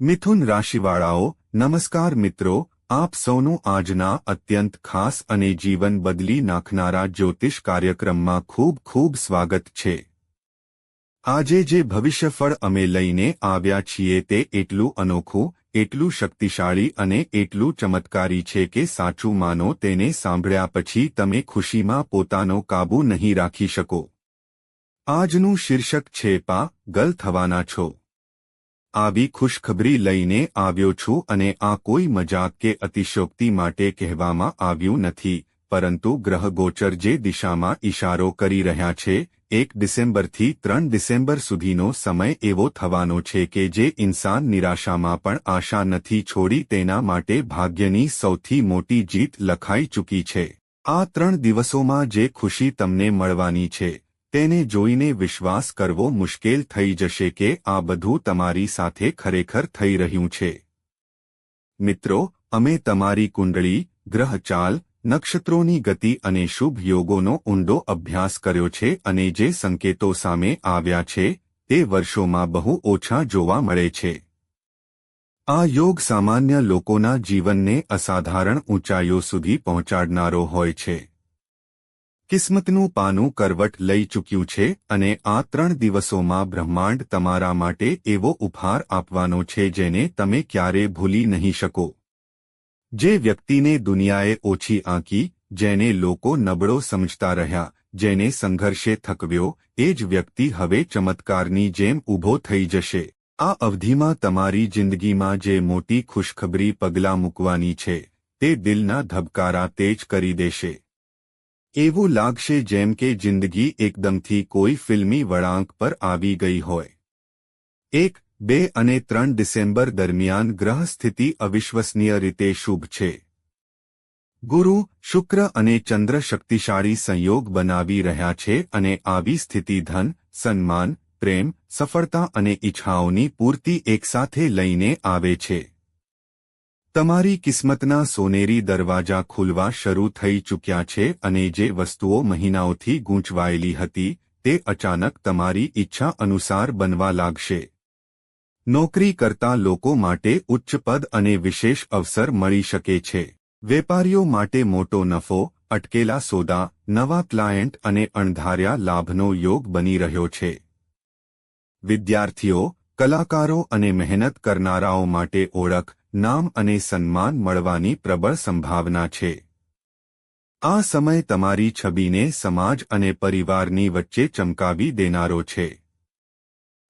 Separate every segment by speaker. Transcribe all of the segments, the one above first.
Speaker 1: મિથુન રાશિવાળાઓ, નમસ્કાર મિત્રો, આપ સૌનું આજના અત્યંત ખાસ અને જીવન બદલી નાખનારા જ્યોતિષ કાર્યક્રમમાં ખૂબ ખૂબ સ્વાગત છે. આજે જે ભવિષ્યફળ અમે લઈને આવ્યા છીએ તે એટલું અનોખું, એટલું શક્તિશાળી અને એટલું ચમત્કારી છે કે સાચું માનો તેને સાંભળ્યા પછી તમે ખુશીમાં પોતાનો કાબૂ નહીં રાખી શકો. આજનું શીર્ષક છે પા, ગલ થવાના છો. આવી ખુશખબરી લઈને આવ્યો છું અને આ કોઈ મજાક કે અતિશોક્તિ માટે કહેવામાં આવ્યું નથી, પરંતુ ગ્રહગોચર જે દિશામાં ઇશારો કરી રહ્યા છે, એક ડિસેમ્બરથી ત્રણ ડિસેમ્બર સુધીનો સમય એવો થવાનો છે કે જે ઇન્સાન નિરાશામાં પણ આશા નથી છોડી તેના માટે ભાગ્યની સૌથી મોટી જીત લખાઈ ચૂકી છે. આ ત્રણ દિવસોમાં જે ખુશી તમને મળવાની છે તેને જોઈને વિશ્વાસ કરવો મુશ્કેલ થઈ જશે કે આ બધું તમારી સાથે ખરેખર થઈ રહ્યું છે. મિત્રો, અમે તમારી કુંડળી, ગ્રહચાલ, નક્ષત્રોની ગતિ અને શુભ યોગોનો ઊંડો અભ્યાસ કર્યો છે અને જે સંકેતો સામે આવ્યા છે, તે વર્ષોમાં બહુ ઓછા જોવા મળે છે. આ યોગ સામાન્ય લોકોના જીવનને અસાધારણ ઊંચાઈઓ સુધી પહોંચાડનારો હોય છે. કિસ્મતનું પાનું કરવટ લઈ ચૂક્યું છે અને આ ત્રણ દિવસોમાં બ્રહ્માંડ તમારા માટે એવો ઉપહાર આપવાનો છે જેને તમે ક્યારે ભૂલી નહીં શકો. જે વ્યક્તિને દુનિયાએ ઓછી આંકી, જેને લોકો નબળો સમજતા રહ્યા, જેને સંઘર્ષે થકવ્યો, એ જ વ્યક્તિ હવે ચમત્કારની જેમ ઊભો થઈ જશે. આ અવધિમાં તમારી જિંદગીમાં જે મોટી ખુશખબરી પગલાં મૂકવાની છે, તે દિલના ધબકારા તેજ કરી દેશે. એવું લાગશે જેમ કે જિંદગી એકદમથી કોઈ ફિલ્મી વળાંક પર આવી ગઈ હોય. એક, બે અને ત્રણ ડિસેમ્બર દરમિયાન ગ્રહ સ્થિતિ અવિશ્વસનીય રીતે શુભ છે. ગુરુ, શુક્ર અને ચંદ્ર શક્તિશાળી સંયોગ બનાવી રહ્યા છે અને આવી સ્થિતિ ધન, સન્માન, પ્રેમ, સફળતા અને ઇચ્છાઓની પૂર્તિ એકસાથે લઈને આવે છે. તમારી કિસ્મતના સોનેરી દરવાજા ખુલવા શરૂ થઈ ચૂક્યા છે અને જે વસ્તુઓ મહિનાઓથી ગૂંચવાયેલી હતી, તે અચાનક તમારી ઈચ્છા અનુસાર બનવા લાગશે. નોકરી કરતા લોકો માટે ઉચ્ચ પદ અને વિશેષ અવસર મળી શકે છે. વેપારીઓ માટે મોટો નફો, અટકેલા સોદા, નવા ક્લાયન્ટ અને અણધાર્યા લાભનો યોગ બની રહ્યો છે. વિદ્યાર્થીઓ કલાકારો અને મહેનત કરનારાઓ માટે ઓળખ, નામ અને સન્માન મળવાની પ્રબળ સંભાવના છે. આ સમય તમારી છબીને સમાજ અને પરિવારની વચ્ચે ચમકાવી દેનારો છે.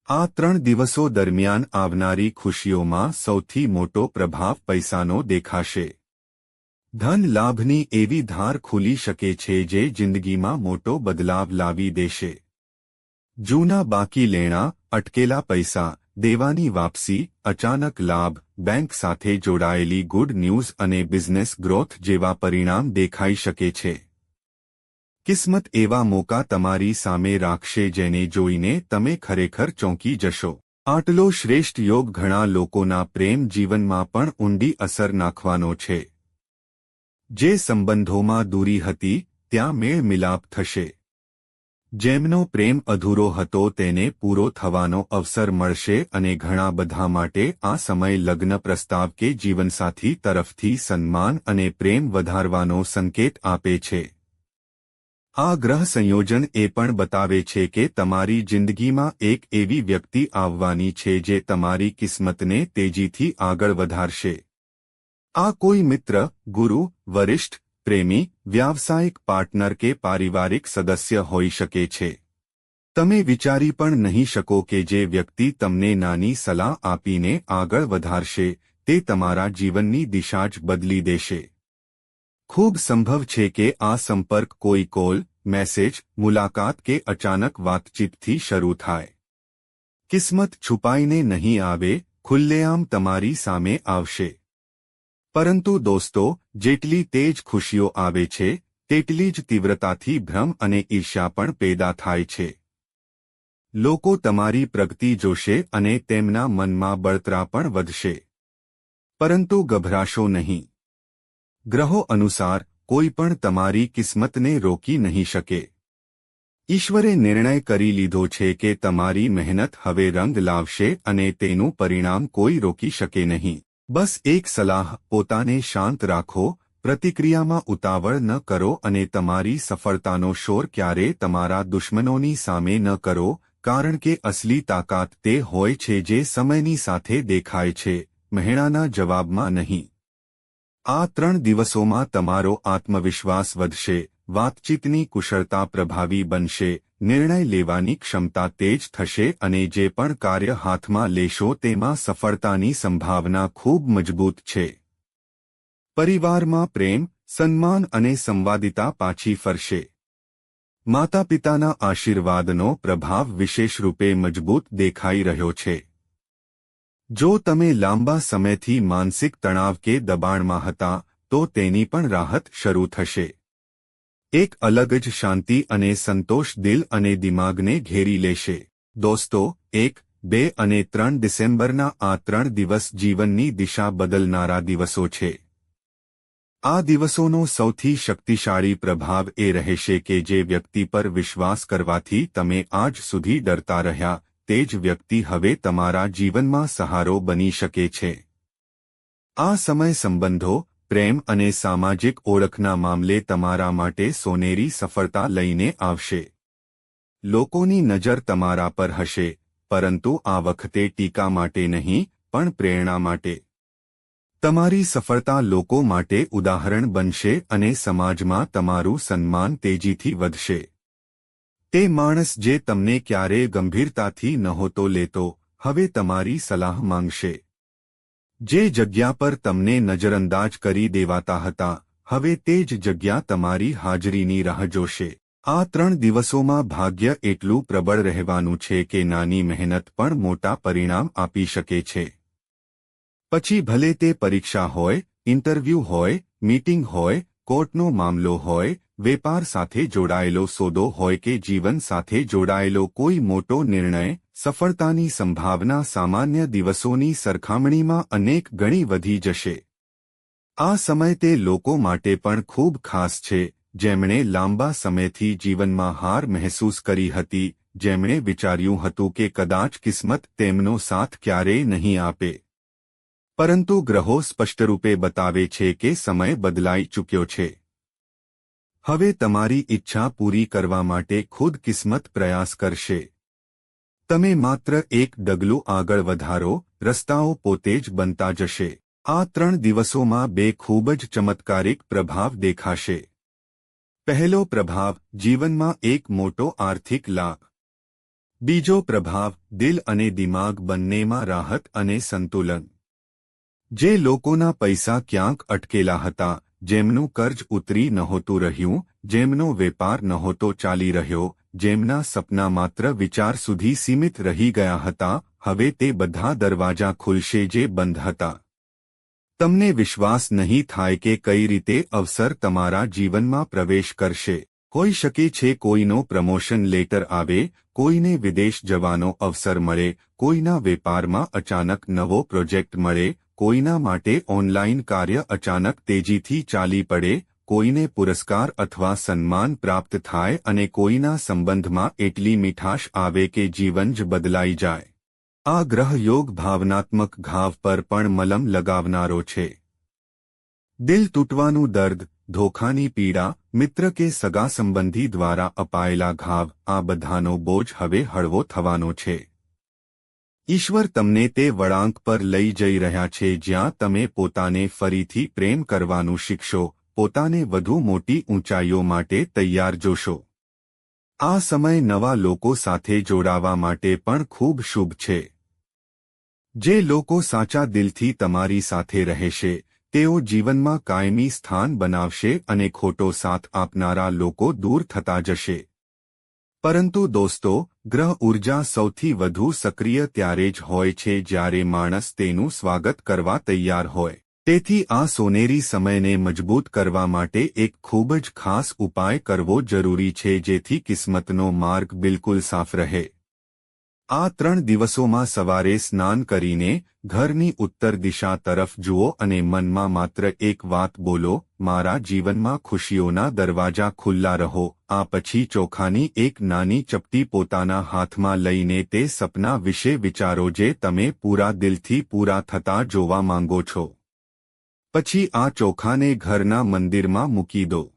Speaker 1: આ ત્રણ દિવસો દરમિયાન આવનારી ખુશીઓમાં સૌથી મોટો પ્રભાવ પૈસાનો દેખાશે. ધન લાભની એવી ધાર ખુલી શકે છે જે જિંદગીમાં મોટો બદલાવ લાવી દેશે. જૂના બાકી લેણા, અટકેલા પૈસા, દેવાની વાપસી, અચાનક લાભ, બેંક સાથે જોડાયેલી ગુડ ન્યૂઝ અને બિઝનેસ ગ્રોથ જેવા પરિણામ દેખાઈ શકે છે. કિસ્મત એવા મોકા તમારી સામે રાખશે જેને જોઈને તમે ખરેખર ચોંકી જશો. આટલો શ્રેષ્ઠ યોગ ઘણા લોકોના પ્રેમ જીવનમાં પણ ઊંડી અસર નાખવાનો છે. જે સંબંધોમાં દૂરી હતી, ત્યાં મેળ મિલાપ થશે. જેમનો પ્રેમ અધૂરો હતો તેને પૂરો થવાનો અવસર મળશે અને ઘણા બધા માટે આ સમય લગ્ન પ્રસ્તાવ કે જીવનસાથી તરફથી સન્માન અને પ્રેમ વધારવાનો સંકેત આપે છે. આ ગ્રહ સંયોજન એ પણ બતાવે છે કે તમારી જિંદગીમાં એક એવી વ્યક્તિ આવવાની છે જે તમારી કિસ્મતને તેજીથી આગળ વધારશે. આ કોઈ મિત્ર, ગુરુ, વરિષ્ઠ પ્રેમી, વ્યાવસાયિક પાર્ટનર કે પારિવારિક સદસ્ય હોઈ શકે છે. તમે વિચારી પણ નહીં શકો કે જે વ્યક્તિ તમને નાની સલાહ આપીને આગળ વધારશે, તે તમારા જીવનની દિશા જ બદલી દેશે. ખૂબ સંભવ છે કે આ સંપર્ક કોઈ કોલ, મેસેજ, મુલાકાત કે અચાનક વાતચીતથી શરૂ થાય. કિસ્મત છુપાઈને નહીં આવે, ખુલ્લેઆમ તમારી સામે આવશે. પરંતુ દોસ્તો, જેટલી તેજ ખુશીઓ આવે છે, તેટલી જ તીવ્રતાથી ભ્રમ અને ઈર્ષ્યા પણ પેદા થાય છે. લોકો તમારી પ્રગતિ જોશે અને તેમના મનમાં બળતરા પણ વધશે. પરંતુ ગભરાશો નહીં. ગ્રહો અનુસાર, કોઈ પણ તમારી કિસ્મતને રોકી નહીં શકે. ઈશ્વરે નિર્ણય કરી લીધો છે કે તમારી મહેનત હવે રંગ લાવશે અને તેનું પરિણામ કોઈ રોકી શકે નહીં. બસ એક સલાહ, પોતાને શાંત રાખો, પ્રતિક્રિયામાં ઉતાવળ ન કરો અને તમારી સફળતાનો શોર ક્યારે તમારા દુશ્મનોની સામે ન કરો, કારણ કે અસલી તાકાત તે હોય છે જે સમયની સાથે દેખાય છે, મહેણાના જવાબમાં નહીં. આ ત્રણ દિવસોમાં તમારો આત્મવિશ્વાસ વધશે, વાતચીતની કુશળતા પ્રભાવી બનશે નિર્ણય લેવાની ક્ષમતા તેજ થશે અને જે પણ કાર્ય હાથમાં લેશો તેમાં સફળતાની સંભાવના ખૂબ મજબૂત છે. પરિવારમાં પ્રેમ, સન્માન અને સંવાદિતા પાછી ફરશે. માતા પિતાના આશીર્વાદનો પ્રભાવ વિશેષ રૂપે મજબૂત દેખાઈ રહ્યો છે. જો તમે લાંબા સમયથી માનસિક તણાવ કે દબાણમાં હતા, તો તેની પણ રાહત શરૂ થશે. એક અલગ જ શાંતિ અને સંતોષ દિલ અને દિમાગને ઘેરી લેશે. દોસ્તો, એક, બે અને ત્રણ ડિસેમ્બરના આ ત્રણ દિવસ જીવનની દિશા બદલનારા દિવસો છે. આ દિવસોનો સૌથી શક્તિશાળી પ્રભાવ એ રહેશે કે જે વ્યક્તિ પર વિશ્વાસ કરવાથી તમે આજ સુધી ડરતા રહ્યા, તે જ વ્યક્તિ હવે તમારા જીવનમાં સહારો બની શકે છે. આ સમય સંબંધો પ્રેમ અને સામાજિક ઓળખના મામલે તમારા માટે સોનેરી સફળતા લઈને આવશે. લોકોની નજર તમારા પર હશે, પરંતુ આ વખતે ટીકા માટે નહીં, પણ પ્રેરણા માટે. તમારી સફળતા લોકો માટે ઉદાહરણ બનશે અને સમાજમાં તમારું સન્માન તેજીથી વધશે. તે માણસ જે તમને ક્યારેય ગંભીરતાથી નહોતો લેતો, હવે તમારી સલાહ માંગશે. જે જગ્યા પર તમને નજરઅંદાજ કરી દેવાતા હતા, હવે તે જ જગ્યા તમારી હાજરીની રાહ જોશે. આ ત્રણ દિવસોમાં ભાગ્ય એટલું પ્રબળ રહેવાનું છે કે નાની મહેનત પણ મોટા પરિણામ આપી શકે છે. પછી ભલે તે પરીક્ષા હોય, ઇન્ટરવ્યૂ હોય, મીટિંગ હોય, કોર્ટનો મામલો હોય, વેપાર સાથે જોડાયેલો સોદો હોય કે જીવન સાથે જોડાયેલો કોઈ મોટો નિર્ણય સફળતાની સંભાવના સામાન્ય દિવસોની સરખામણીમાં અનેક ગણી વધી જશે. આ સમય તે લોકો માટે પણ ખૂબ ખાસ છે, જેમણે લાંબા સમયથી જીવનમાં હાર મહેસૂસ કરી હતી, જેમણે વિચાર્યું હતું કે કદાચ કિસ્મત તેમનો સાથ ક્યારેય નહીં આપે. પરંતુ ગ્રહો સ્પષ્ટરૂપે બતાવે છે કે સમય બદલાઈ ચૂક્યો છે. હવે તમારી ઈચ્છા પૂરી કરવા માટે ખુદ કિસ્મત પ્રયાસ કરશે. તમે માત્ર એક ડગલું આગળ વધારો, રસ્તાઓ પોતે જ બનતા જશે. આ ત્રણ દિવસોમાં બે ખૂબ જ ચમત્કારિક પ્રભાવ દેખાશે. પહેલો પ્રભાવ, જીવનમાં એક મોટો આર્થિક લાભ. બીજો પ્રભાવ, દિલ અને દિમાગ બંનેમાં રાહત અને સંતુલન. જે લોકોના પૈસા ક્યાંક અટકેલા હતા, જેમનું કર્જ ઉતરી નહોતું રહ્યું, જેમનો વેપાર નહોતો ચાલી રહ્યો જેમના સપના માત્ર વિચાર સુધી સીમિત રહી ગયા હતા, હવે તે બધા દરવાજા ખુલશે જે બંધ હતા. તમને વિશ્વાસ નહીં થાય કે કઈ રીતે અવસર તમારા જીવનમાં પ્રવેશ કરશે. હોઈ શકે છે કોઈનો પ્રમોશન લેટર આવે, કોઈને વિદેશ જવાનો અવસર મળે, કોઈના વેપારમાં અચાનક નવો પ્રોજેક્ટ મળે, કોઈના માટે ઓનલાઈન કાર્ય અચાનક તેજીથી ચાલી પડે કોઈને પુરસ્કાર અથવા સન્માન પ્રાપ્ત થાય અને કોઈના સંબંધમાં એટલી મીઠાશ આવે કે જીવન જ બદલાઈ જાય. આ ગ્રહયોગ ભાવનાત્મક ઘાવ પર પણ મલમ લગાવનારો છે. દિલ તૂટવાનું દર્દ, ધોખાની પીડા, મિત્ર કે સગા સંબંધી દ્વારા અપાયેલા ઘાવ, આ બધાનો બોજ હવે હળવો થવાનો છે. ઈશ્વર તમને તે વળાંક પર લઈ જઈ રહ્યા છે જ્યાં તમે પોતાને ફરીથી પ્રેમ કરવાનું શીખશો પોતાને વધુ મોટી ઊંચાઈઓ માટે તૈયાર જોશો. આ સમય નવા લોકો સાથે જોડાવા માટે પણ ખૂબ શુભ છે. જે લોકો સાચા દિલથી તમારી સાથે રહેશે, તેઓ જીવનમાં કાયમી સ્થાન બનાવશે અને ખોટો સાથ આપનારા લોકો દૂર થતા જશે. પરંતુ દોસ્તો, ગ્રહ ઊર્જા સૌથી વધુ સક્રિય ત્યારે જ હોય છે જ્યારે માણસ તેનું સ્વાગત કરવા તૈયાર હોય. તેથી આ સોનેરી સમયને મજબૂત કરવા માટે એક ખૂબ જ ખાસ ઉપાય કરવો જરૂરી છે જેથી કિસ્મતનો માર્ગ બિલકુલ સાફ રહે. આ ત્રણ દિવસોમાં સવારે સ્નાન કરીને ઘરની ઉત્તર દિશા તરફ જુઓ અને મનમાં માત્ર એક વાત બોલો, મારા જીવનમાં ખુશીઓના દરવાજા ખુલ્લા રહો. આ પછી ચોખાની એક નાની ચપટી પોતાના હાથમાં લઈને તે સપના વિશે વિચારો જે તમે પૂરા દિલથી પૂરા થતા જોવા માંગો છો. પછી આ ચોખાને ઘરના મંદિરમાં મૂકી દો.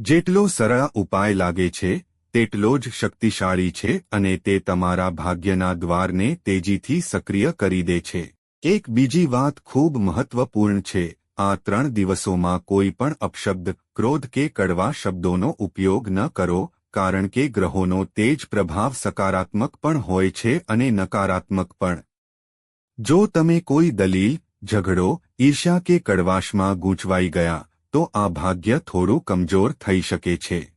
Speaker 1: જેટલો સરળ ઉપાય લાગે છે, તેટલો જ શક્તિશાળી છે અને તે તમારા ભાગ્યના દ્વારને તેજીથી સક્રિય કરી દે છે. એક બીજી વાત ખૂબ મહત્વપૂર્ણ છે, આ ત્રણ દિવસોમાં કોઈ પણ અપશબ્દ, ક્રોધ કે કડવા શબ્દોનો ઉપયોગ ન કરો, કારણ કે ગ્રહોનો તેજ પ્રભાવ સકારાત્મક પણ હોય છે અને નકારાત્મક પણ. જો તમે કોઈ દલીલ ઝઘડો, ઈર્ષ્યા કે કડવાશમાં ગૂંચવાઈ ગયા, તો આ ભાગ્ય થોડું કમજોર થઈ શકે છે.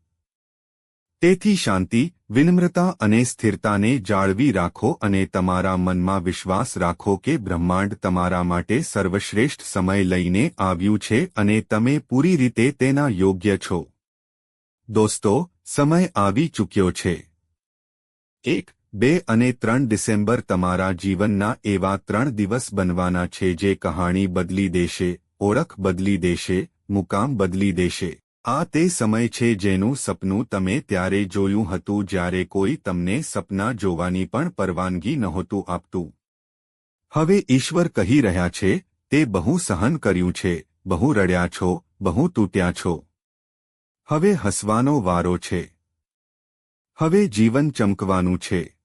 Speaker 1: તેથી શાંતિ, વિનમ્રતા અને સ્થિરતાને જાળવી રાખો અને તમારા મનમાં વિશ્વાસ રાખો કે બ્રહ્માંડ તમારા માટે સર્વશ્રેષ્ઠ સમય લઈને આવ્યું છે અને તમે પૂરી રીતે તેના યોગ્ય છો. દોસ્તો, સમય આવી ચૂક્યો છે. એક બે અને ત્રણ ડિસેમ્બર તમારા જીવનના એવા ત્રણ દિવસ બનવાના છે જે કહાણી બદલી દેશે, ઓળખ બદલી દેશે, મુકામ બદલી દેશે. આ તે સમય છે જેનું સપનું તમે ત્યારે જોયું હતું જ્યારે કોઈ તમને સપના જોવાની પણ પરવાનગી નહોતું આપતું. હવે ઈશ્વર કહી રહ્યા છે, તે બહુ સહન કર્યું છે, બહુ રડ્યા છો, બહુ તૂટ્યા છો. હવે હસવાનો વારો છે. હવે જીવન ચમકવાનું છે.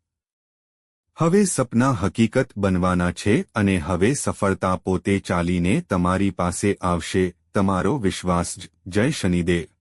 Speaker 1: હવે સપના હકીકત બનવાના છે અને હવે સફળતા પોતે ચાલીને તમારી પાસે આવશે. તમારો વિશ્વાસ જય શનિદેવ.